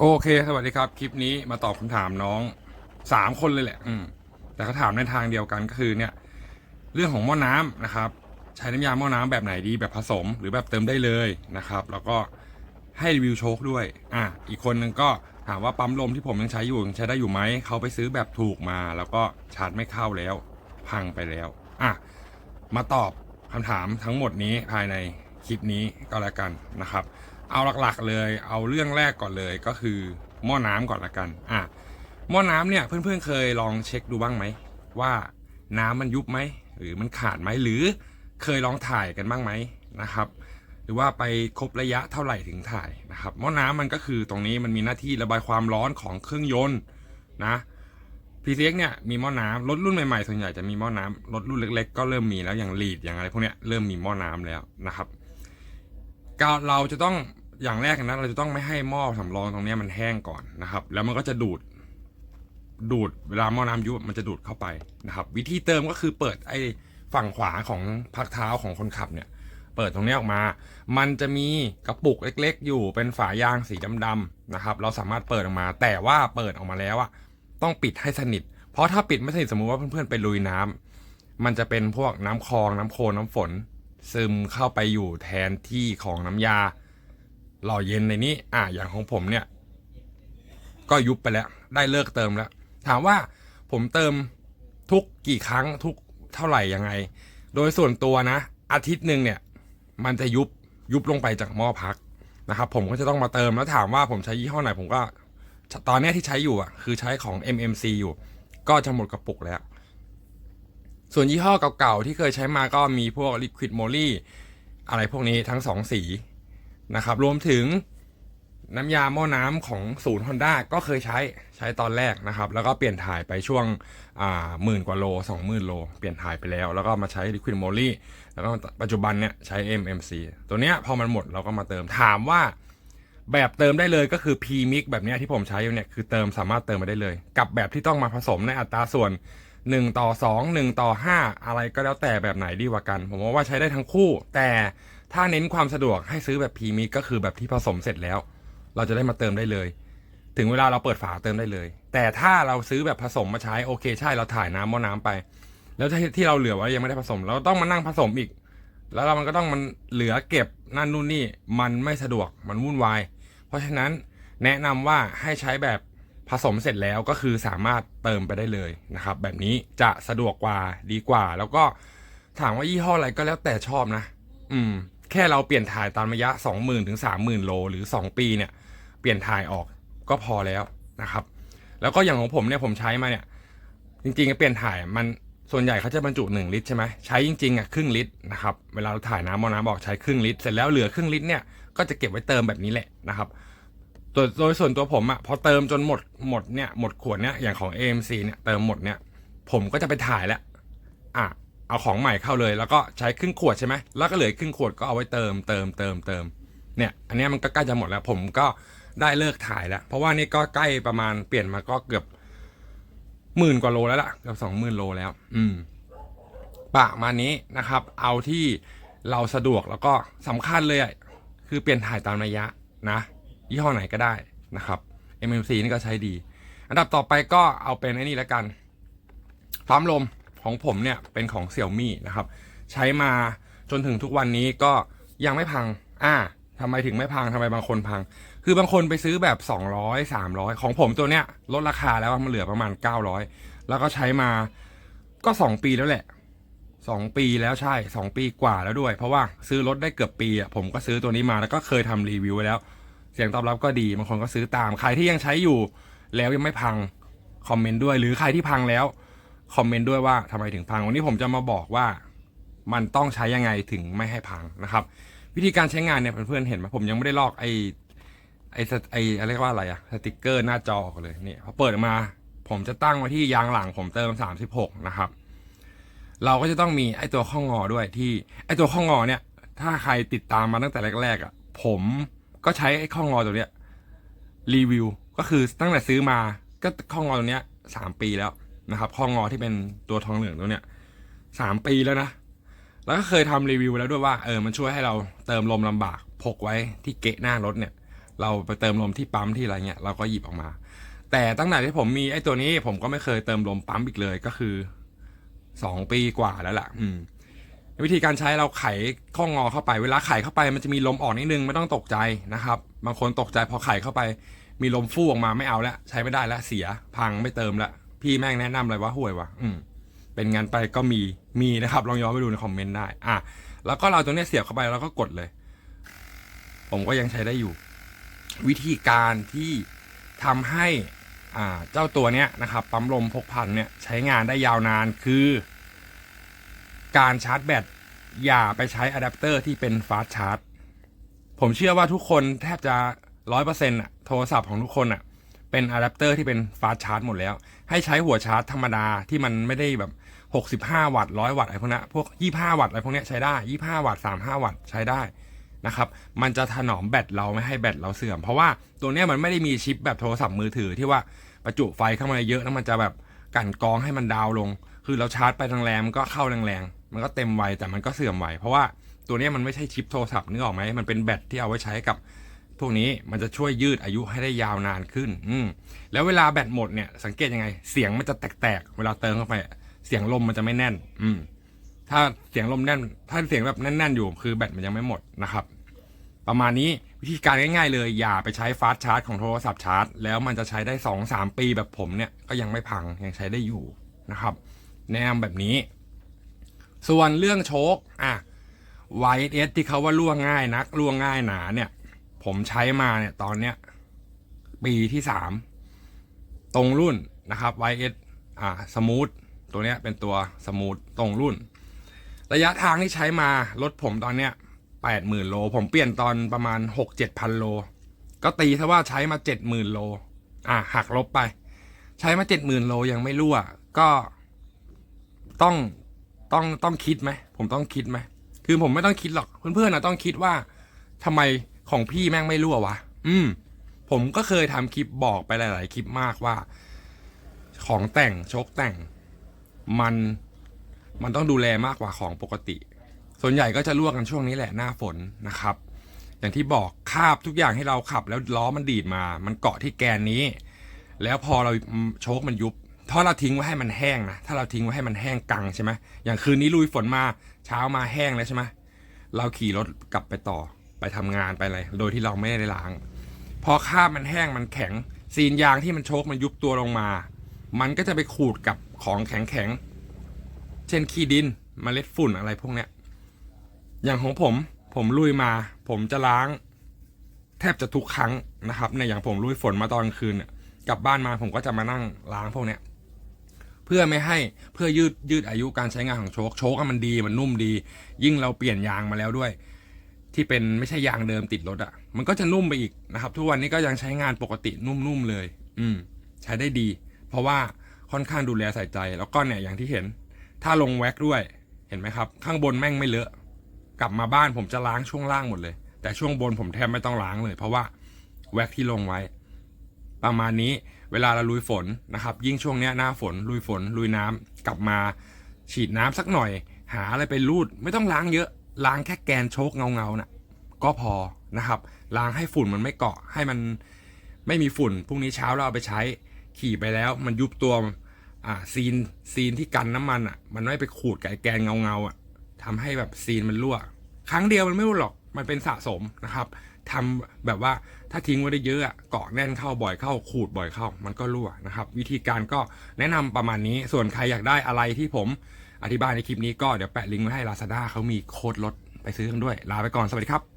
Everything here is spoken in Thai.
โอเค สวัสดีครับ คลิปนี้มาตอบคำถามน้องสามคนเลยแหละ อืม แต่เขาถามในทางเดียวกันก็คือเนี่ย เรื่องของหม้อน้ำนะครับ ใช้น้ำยาหม้อน้ำแบบไหนดีแบบผสมหรือแบบเติมได้เลยนะครับ แล้วก็ให้รีวิวโชคด้วย อะ อีกคนนึงก็ถามว่าปั๊มลมที่ผมยังใช้อยู่ยังใช้ได้อยู่ไหม เขาไปซื้อแบบถูกมา แล้วก็ชาร์จไม่เข้าแล้ว พังไปแล้ว อะ มาตอบคำถามทั้งหมดนี้ภายในคลิปนี้ก็แล้วกันนะครับ เอาหลักๆเลย เอาเรื่องแรกก่อนเลยก็คือหม้อน้ำก่อนละกัน อะหม้อน้ำเนี่ยเพื่อนๆเคยลองเช็คดูบ้างไหม ว่าน้ำมันยุบไหมหรือมันขาดไหมหรือเคยลองถ่ายกันบ้างไหมนะครับ หรือว่าไปครบระยะเท่าไหร่ถึงถ่ายนะครับหม้อน้ำมันก็คือตรงนี้มันมีหน้าที่ระบายความร้อนของเครื่องยนต์นะ PCX เนี่ยมีหม้อน้ำรถรุ่นใหม่ๆส่วนใหญ่จะมีหม้อน้ำรถรุ่นเล็ก ๆ ก็เริ่มมีแล้วอย่างลีดอย่างอะไรพวกเนี้ยเริ่มมีหม้อน้ำแล้วนะครับ เราจะต้องอย่างแรกนะเราจะต้องไม่ให้หม้อสำรองตรงนี้มันแห้งก่อนนะครับ แล้วมันก็จะดูดดูดเวลาหม้อน้ำยุบมันจะดูดเข้าไปนะครับ วิธีเติมก็คือเปิดไอ้ฝั่งขวาของพักเท้าของคนขับเนี่ย เปิดตรงนี้ออกมา มันจะมีกระปุกเล็ก ๆ อยู่เป็นฝายางสีดำๆนะครับ เราสามารถเปิดออกมา แต่ว่าเปิดออกมาแล้วอะต้องปิดให้สนิท เพราะถ้าปิดไม่สนิทสมมุติว่าเพื่อนๆไปลุยน้ำมันจะเป็นพวกน้ำคลองน้ำโคลนน้ำฝน ซึมเข้าไปอยู่แทนที่ของน้ำยา หล่อเย็นในนี้อะอย่างของผมเนี่ย ก็ยุบไปแล้ว ได้เลิกเติมแล้ว ถามว่าผมเติมทุกกี่ครั้งทุกเท่าไหร่ยังไง โดยส่วนตัวนะ อาทิตย์หนึ่งเนี่ย มันจะยุบยุบลงไปจากหม้อพักนะครับผมก็จะต้องมาเติมแล้วถามว่าผมใช้ยี่ห้อไหนผมก็ ตอนนี้ที่ใช้อยู่อะคือใช้ของ MMC อยู่ ก็จะหมดกระปุกแล้ว ส่วนยี่ห้อเก่าๆที่เคยใช้มาก็มีพวก Liquid Moly อะไรพวกนี้ทั้งสองสีนะครับ รวมถึงน้ำยาหม้อน้ำของศูนย์ฮอนด้าก็เคยใช้ใช้ตอนแรกนะครับ แล้วก็เปลี่ยนถ่ายไปช่วงหมื่นกว่าโลสองหมื่นโล เปลี่ยนถ่ายไปแล้ว แล้วก็มาใช้ Liquid Moly แล้วก็ปัจจุบันเนี่ยใช้ MMC ตัวเนี้ยพอมันหมดเราก็มาเติมถามว่าแบบเติมได้เลยก็คือ P Mix แบบเนี้ยที่ผมใช้อยู่เนี่ยคือเติมสามารถเติมมาได้เลย กับแบบที่ต้องมาผสมในอัตราส่วน 1ต่อ2 1ต่อ5อะไรก็แล้วแต่แบบไหนดีกว่ากัน ผมว่าใช้ได้ทั้งคู่ แต่ถ้าเน้นความสะดวกให้ซื้อแบบ P Mix ก็คือแบบที่ผสมเสร็จแล้ว เราจะได้มาเติมได้เลย ถึงเวลาเราเปิดฝาเติมได้เลย แต่ถ้าเราซื้อแบบผสมมาใช้โอเคใช่เราถ่ายน้ำมอน้ำไป แล้วที่เราเหลือไว้ยังไม่ได้ผสม เราต้องมานั่งผสมอีก แล้วเรามันก็ต้องมันเหลือเก็บนั่นนู่นนี่มันไม่สะดวกมันวุ่นวาย เพราะฉะนั้นแนะนำว่าให้ใช้แบบ ผสมเสร็จแล้วก็คือสามารถเติมไปได้เลยนะครับ แบบนี้จะสะดวกกว่าดีกว่า แล้วก็ถามว่ายี่ห้ออะไรก็แล้วแต่ชอบนะ อืม แค่เราเปลี่ยนถ่ายตามระยะ 20,000ถึง30,000 โล หรือ 2 ปีเนี่ย เปลี่ยนถ่ายออกก็พอแล้วนะครับ แล้วก็อย่างของผมเนี่ยผมใช้มาเนี่ย จริงๆเปลี่ยนถ่ายมันส่วนใหญ่เขาจะบรรจุ 1 ลิตรใช่ไหมใช้จริงๆอะครึ่งลิตรนะครับเวลาเราถ่ายน้ำมอน้ำบอกใช้ครึ่งลิตรเสร็จแล้วเหลือครึ่งลิตรเนี่ยก็จะเก็บไว้เติมแบบนี้แหละนะครับ โดยโดยส่วนตัวผมอะพอเติมจนหมดหมดเนี่ยหมดขวดเนี่ยอย่างของ AMC เนี่ยเติมหมดเนี่ยผมก็จะไปถ่ายแล้วอะเอาของใหม่เข้าเลย แล้วก็ใช้ครึ่งขวดใช่ไหมแล้วก็เหลือครึ่งขวดก็เอาไว้เติมเติมเติมเติมเนี่ย อันนี้มันก็ใกล้จะหมดแล้ว ผมก็ได้เลิกถ่ายแล้ว เพราะว่านี่ก็ใกล้ประมาณเปลี่ยนมาก็เกือบหมื่นกว่าโลแล้วล่ะเกือบสองหมื่นโลแล้ว อืมประมาณนี้นะครับ เอาที่เราสะดวกแล้วก็สำคัญเลยคือเปลี่ยนถ่ายตามระยะนะ ยี่ห้อไหนก็ได้นะครับ MMC นี่ก็ใช้ดี อันดับต่อไปก็เอาเป็นไอ้นี่แล้วกันปั๊มลมของผมเนี่ยเป็นของเสี่ยวมี่นะครับ ใช้มาจนถึงทุกวันนี้ก็ยังไม่พัง อ่าทำไมถึงไม่พังทำไมบางคนพัง คือบางคนไปซื้อแบบ 200 300 ของผมตัวเนี้ยลดราคาแล้วมันเหลือประมาณ 900 แล้วก็ใช้มาก็ 2 ปีแล้วแหละ 2 ปีแล้วใช่ 2 ปีกว่าแล้วด้วย เพราะว่าซื้อรถได้เกือบปีอะผมก็ซื้อตัวนี้มาแล้วก็เคยทำรีวิวไว้แล้ว เสียงตอบรับก็ดีบางคนก็ซื้อตามใครที่ยังใช้อยู่ แล้วยังไม่พังคอมเมนต์ด้วยหรือใครที่พังแล้วคอมเมนต์ด้วยว่าทำไมถึงพัง วันนี้ผมจะมาบอกว่ามันต้องใช้ยังไงถึงไม่ให้พังนะครับ วิธีการใช้งานเนี่ยเพื่อนๆเห็นไหมผมยังไม่ได้ลอกไอไอไออะไรยกว่าอะไรอะสติกเกอร์หน้าจอเลยนี่พอเปิดออกมา ผมจะตั้งไว้ที่ยางหลังผมเติม 36 นะครับ เราก็จะต้องมีไอตัวข้องงอด้วยที่ไอตัวข้องงอเนี่ย ถ้าใครติดตามมาตั้งแต่แรกๆอะผม ก็ใช้ไอข้องงอตัวเนี้ยรีวิว ก็คือตั้งแต่ซื้อมาก็ข้องงอตัวเนี้ยสามปีแล้วนะครับข้องอที่เป็นตัวทองเหลืองตัวเนี้ยสามปีแล้วนะแล้วก็เคยทำรีวิวแล้วด้วยว่าเออมันช่วยให้เราเติมลมลำบากพกไว้ที่เกะหน้ารถเนี่ย เราไปเติมลมที่ปั๊มที่อะไรเงี้ยเราก็หยิบออกมา แต่ตั้งแต่ที่ผมมีไอ้ตัวนี้ผมก็ไม่เคยเติมลมปั๊มอีกเลยก็คือสองปีกว่าแล้วล่ะ อืม วิธีการใช้เราไขข้องอเข้าไป เวลาไขเข้าไปมันจะมีลมออกนิดนึงไม่ต้องตกใจนะครับ บางคนตกใจพอไขเข้าไป มีลมฟู่ออกมาไม่เอาแล้วใช้ไม่ได้แล้วเสียพังไม่เติมละพี่แม่งแนะนำเลยว่าห่วยวะอืมเป็นงานไปก็มีมีนะครับ ลองย้อนไปดูในคอมเมนต์ได้อะแล้วก็เราตรงเนี้ยเสียบเข้าไปแล้วก็กดเลย ผมก็ยังใช้ได้อยู่ วิธีการที่ทำให้อ่าเจ้าตัวเนี้ยนะครับปั๊มลมพกพันเนี่ยใช้งานได้ยาวนานคือ การชาร์จแบตอย่าไปใช้อะแดปเตอร์ที่เป็นฟาสต์ชาร์จผมเชื่อว่าทุกคนแทบจะร้อยเปอร์เซ็นต์อะโทรศัพท์ของทุกคนอะเป็นอะแดปเตอร์ที่เป็นฟาสต์ชาร์จหมดแล้ว ให้ใช้หัวชาร์จธรรมดาที่มันไม่ได้แบบหกสิบห้าวัตต์ร้อยวัตต์อะไรพวกนี้พวกยี่ห้าวัตต์อะไรพวกนี้ใช้ได้ยี่ห้าวัตต์สามห้าวัตต์ใช้ได้นะครับ มันจะถนอมแบตเราไม่ให้แบตเราเสื่อม เพราะว่าตัวเนี้ยมันไม่ได้มีชิปแบบโทรศัพท์มือถือที่ว่าประจุไฟเข้ามาเยอะแล้วมันจะแบบกั่นกรองให้มันดาวลง คือเราชาร์จไปแรงๆมันก็เข้าแรงๆ มันก็เต็มไวแต่มันก็เสื่อมไวเพราะว่าตัวนี้มันไม่ใช่ชิปโทรศัพท์นึกออกไหมมันเป็นแบตที่เอาไว้ใช้กับพวกนี้มันจะช่วยยืดอายุให้ได้ยาวนานขึ้น อืมแล้วเวลาแบตหมดเนี่ยสังเกตยังไง เสียงมันจะแตกๆ เวลาเติมเข้าไป เสียงลมมันจะไม่แน่น อืม ถ้าเสียงลมแน่น ถ้าเสียงแบบแน่นๆอยู่ คือแบตมันยังไม่หมดนะครับ ประมาณนี้วิธีการง่ายๆเลย อย่าไปใช้ฟาสต์ชาร์จของโทรศัพท์ชาร์จ แล้วมันจะใช้ได้สองสามปีแบบผมเนี่ยก็ยังไม่พังยังใช้ได้อยู่นะครับ แนะนำแบบนี้ ส่วนเรื่องโชคอะ YS ที่เขาว่าล่วงง่ายนักล่วงง่ายหนาเนี่ย ผมใช้มาเนี่ยตอนเนี้ย ปีที่สามตรงรุ่นนะครับ YS อ่าสมูทตัวเนี้ยเป็นตัวสมูทตรงรุ่น ระยะทางที่ใช้มารถผมตอนเนี้ยแปดหมื่นโล ผมเปลี่ยนตอนประมาณหกเจ็ดพันโล ก็ตีซะว่าใช้มาเจ็ดหมื่นโล อะหักลบไป ใช้มาเจ็ดหมื่นโลยังไม่รั่ว ก็ต้อง ต้องต้องคิดไหมผมต้องคิดไหมคือผมไม่ต้องคิดหรอกเพื่อนๆนะต้องคิดว่าทำไมของพี่แม่งไม่รั่ววะอืม ผมก็เคยทำคลิปบอกไปหลาย ๆ คลิปมากว่า ของแต่งโชคแต่ง มันมันต้องดูแลมากกว่าของปกติ ส่วนใหญ่ก็จะรั่วกันช่วงนี้แหละหน้าฝนนะครับ อย่างที่บอกคาบทุกอย่างที่เราขับ แล้วล้อมันดีดมา มันเกาะที่แกนนี้ แล้วพอเราโชคมันยุบ ถ้าเราทิ้งไว้ให้มันแห้งนะถ้าเราทิ้งไว้ให้มันแห้งกังใช่ไหมอย่างคืนนี้ลุยฝนมาเช้ามาแห้งแล้วใช่ไหมเราขี่รถกลับไปต่อไปทำงานไปอะไรโดยที่เราไม่ได้ล้าง พอครามันแห้งมันแข็งซีนยางที่มันโชกมันยุบตัวลงมา มันก็จะไปขูดกับของแข็งแข็งๆเช่นขี้ดินมเมล็ดฝุ่นอะไรพวกเนี้ยอย่างของผมผมลุยมา ผมจะล้าง แทบจะทุกครั้งนะครับในอย่างผมลุยฝนมาตอนกลางคืนเนี่ยกลับบ้านมาผมก็จะมานั่งล้างพวกเนี้ย เพื่อไม่ให้เพื่อยืดยืดอายุการใช้งานของโชคโชคมันดีมันนุ่มดี ยิ่งเราเปลี่ยนยางมาแล้วด้วย ที่เป็นไม่ใช่ยางเดิมติดรถอะ่ะ มันก็จะนุ่มไปอีกนะครับ ทุกวันนี้ก็ยังใช้งานปกตินุ่มๆเลย อืม ใช้ได้ดี เพราะว่าค่อนข้างดูแลใส่ใจ แล้วก็เนี่ยอย่างที่เห็น ถ้าลงแว็กด้วยเห็นไหมครับ ข้างบนแม่งไม่เลอะ กลับมาบ้านผมจะล้างช่วงล่างหมดเลย แต่ช่วงบนผมแทบไม่ต้องล้างเลย เพราะว่าแว็กที่ลงไว้ ประมาณนี้ เวลาเราลุยฝนนะครับ ยิ่งช่วงนี้หน้าฝนลุยฝนลุยน้ำกลับมาฉีดน้ำสักหน่อย หาอะไรไปรูด ไม่ต้องล้างเยอะล้างแค่แกนโชกเงาเงาๆน่ะก็พอนะครับ ล้างให้ฝุ่นมันไม่เกาะให้มันไม่มีฝุ่นพรุ่งนี้เช้าเราเอาไปใช้ขี่ไปแล้ว มันยุบตัวอ่าซีนซีนที่กันน้ำมันอะ มันไม่ไปขูดกับไอ้แกนเงาเงาๆอะทำให้แบบซีนมันรั่ว ครั้งเดียวมันไม่รั่วหรอก มันเป็นสะสมนะครับทำแบบว่าถ้าทิ้งไว้ได้เยอะอะเกาะแน่นเข้าบ่อยเข้าขูดบ่อยเข้า มันก็รั่วนะครับ วิธีการก็แนะนำประมาณนี้ส่วนใครอยากได้อะไรที่ผมอธิบายในคลิปนี้ก็เดี๋ยวแปะลิงก์ไว้ให้ Lazada เขามีโค้ดลดไปซื้อกันด้วย ลาไปก่อนสวัสดีครับ